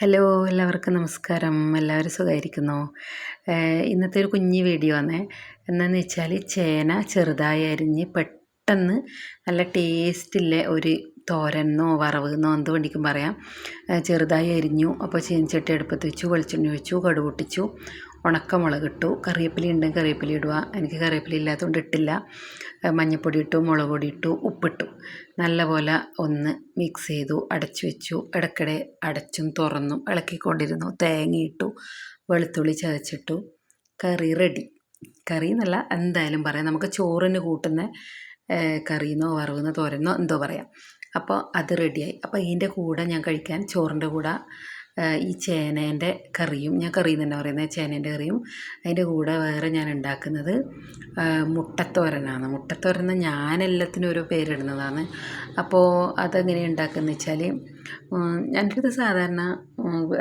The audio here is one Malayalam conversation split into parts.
ഹലോ എല്ലാവർക്കും നമസ്കാരം. എല്ലാവരും സുഖമായിരിക്കുന്നു ഇന്നത്തെ ഒരു കുഞ്ഞ് വീഡിയോ ആണ്. എന്താണെന്ന് വെച്ചാൽ ചേന ചെറുതായി അരിഞ്ഞ് പെട്ടെന്ന് നല്ല ടേസ്റ്റുള്ള ഒരു തോരനോ വറവെന്നോ എന്ത് വേണ്ടിക്കും പറയാം. ചെറുതായി അരിഞ്ഞു. അപ്പോൾ ചീനച്ചട്ടി അടുപ്പത്ത് വെച്ചു വെളിച്ചെണ്ണ വെച്ചു കടുക് പൊട്ടിച്ചു. ഉണക്കമുളക് ഇട്ടു. കറിവേപ്പില ഉണ്ടെങ്കിൽ കറിവേപ്പില ഇടുക. എനിക്ക് കറിവേപ്പില ഇല്ലാത്തതുകൊണ്ട് ഇട്ടില്ല. മഞ്ഞൾപ്പൊടി ഇട്ടു മുളക് പൊടി ഇട്ടു ഉപ്പിട്ടു. നല്ലപോലെ ഒന്ന് മിക്സ് ചെയ്തു അടച്ചു വെച്ചു. ഇടയ്ക്കിടെ അടച്ചും തുറന്നും ഇളക്കിക്കൊണ്ടിരുന്നു. തേങ്ങയിട്ടു വെളുത്തുള്ളി ചതച്ചിട്ടു. കറി റെഡി. കറി എന്നല്ല എന്തായാലും പറയാം. നമുക്ക് ചോറിന് കൂട്ടുന്ന കറിയെന്നോ വറവെന്നോ തോരനോ എന്തോ പറയാം. അപ്പോൾ അത് റെഡിയായി. അപ്പോൾ ഇതിന്റെ കൂടെ ഞാൻ കഴിക്കാൻ ചോറിന്റെ കൂടെ ഈ ചേനേന്റെ കറിയും ഞാൻ കറി തന്നെ പറയുന്നത് ചേനേന്റെ കറിയും. അതിന്റെ കൂടെ വേറെ ഞാൻ ഉണ്ടാക്കുന്നത് മുട്ടത്തോരനാണ്. മുട്ടത്തോരൻ ഞാൻ എല്ലാത്തിനും ഓരോ പേരിടുന്നതാണ് അപ്പോൾ അതെങ്ങനെ ഉണ്ടാക്കുന്നത് വെച്ചാൽ അടുത്ത് സാധാരണ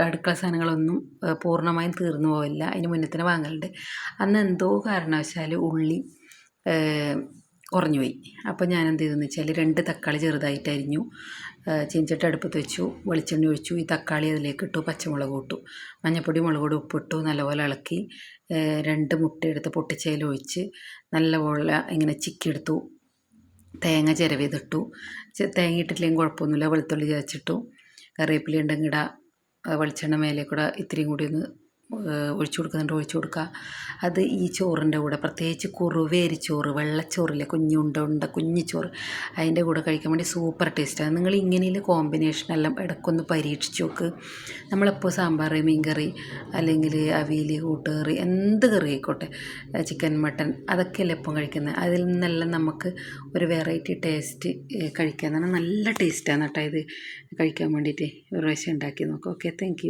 അടുക്കള സാധനങ്ങളൊന്നും പൂർണമായും തീർന്നു പോവില്ല. അതിന് മുന്നേ തന്നെ വാങ്ങലുണ്ട്. അന്ന് എന്തോ കാരണവശാൽ ഉള്ളി കുറഞ്ഞു പോയി അപ്പോൾ ഞാൻ എന്ത് ചെയ്തെന്ന് വെച്ചാൽ രണ്ട് തക്കാളി ചെറുതായിട്ട് അരിഞ്ഞു ചീഞ്ചട്ട് അടുപ്പത്ത് വെച്ചു വെളിച്ചെണ്ണ ഒഴിച്ചു ഈ തക്കാളി അതിലേക്ക് ഇട്ടു പച്ചമുളക് ഇട്ടു. മഞ്ഞൾപ്പൊടി മുളക് പൊടി ഉപ്പിട്ടു നല്ലപോലെ ഇളക്കി രണ്ട് മുട്ട എടുത്ത് പൊട്ടിച്ചതിൽ ഒഴിച്ച് നല്ലപോലെ ഇങ്ങനെ ചിക്കിയെടുത്തു. തേങ്ങ ചിരവിതിട്ടു തേങ്ങ ഇട്ടിട്ടില്ലെങ്കിൽ കുഴപ്പമൊന്നുമില്ല. വെളുത്തുള്ളി ചതച്ചിട്ടു. കറിവേപ്പില ഉണ്ടെങ്കിൽ വെളിച്ചെണ്ണ മേലെ കൂടെ ഇത്തിരിയും കൂടി ഒന്ന് ഒഴിച്ചു കൊടുക്കുന്നുണ്ട് ഒഴിച്ചു കൊടുക്കുക. അത് ഈ ചോറിന്റെ കൂടെ പ്രത്യേകിച്ച് കുറുവേരി ചോറ് വെള്ളച്ചോറില്ലേ കുഞ്ഞുണ്ട ഉണ്ട കുഞ്ഞു ചോറ് അതിന്റെ കൂടെ കഴിക്കാൻ വേണ്ടി സൂപ്പർ ടേസ്റ്റാണ് നിങ്ങൾ ഇങ്ങനെയുള്ള കോമ്പിനേഷൻ എല്ലാം ഇടയ്ക്കൊന്ന് പരീക്ഷിച്ച് നോക്ക്. നമ്മളെപ്പോൾ സാമ്പാർ മീൻകറി അല്ലെങ്കിൽ അവിയൽ കൂട്ടുകറി എന്ത് കറി ആയിക്കോട്ടെ ചിക്കൻ മട്ടൻ അതൊക്കെയല്ലേ എപ്പം കഴിക്കുന്നത്. അതിൽ നിന്നെല്ലാം നമുക്ക് ഒരു വെറൈറ്റി ടേസ്റ്റ് കഴിക്കാൻ നല്ല ടേസ്റ്റാണ് കേട്ടോ ഇത്. കഴിക്കാൻ വേണ്ടിയിട്ട് ഒരു പ്രാവശ്യം ഉണ്ടാക്കി നോക്കാം. Okay thank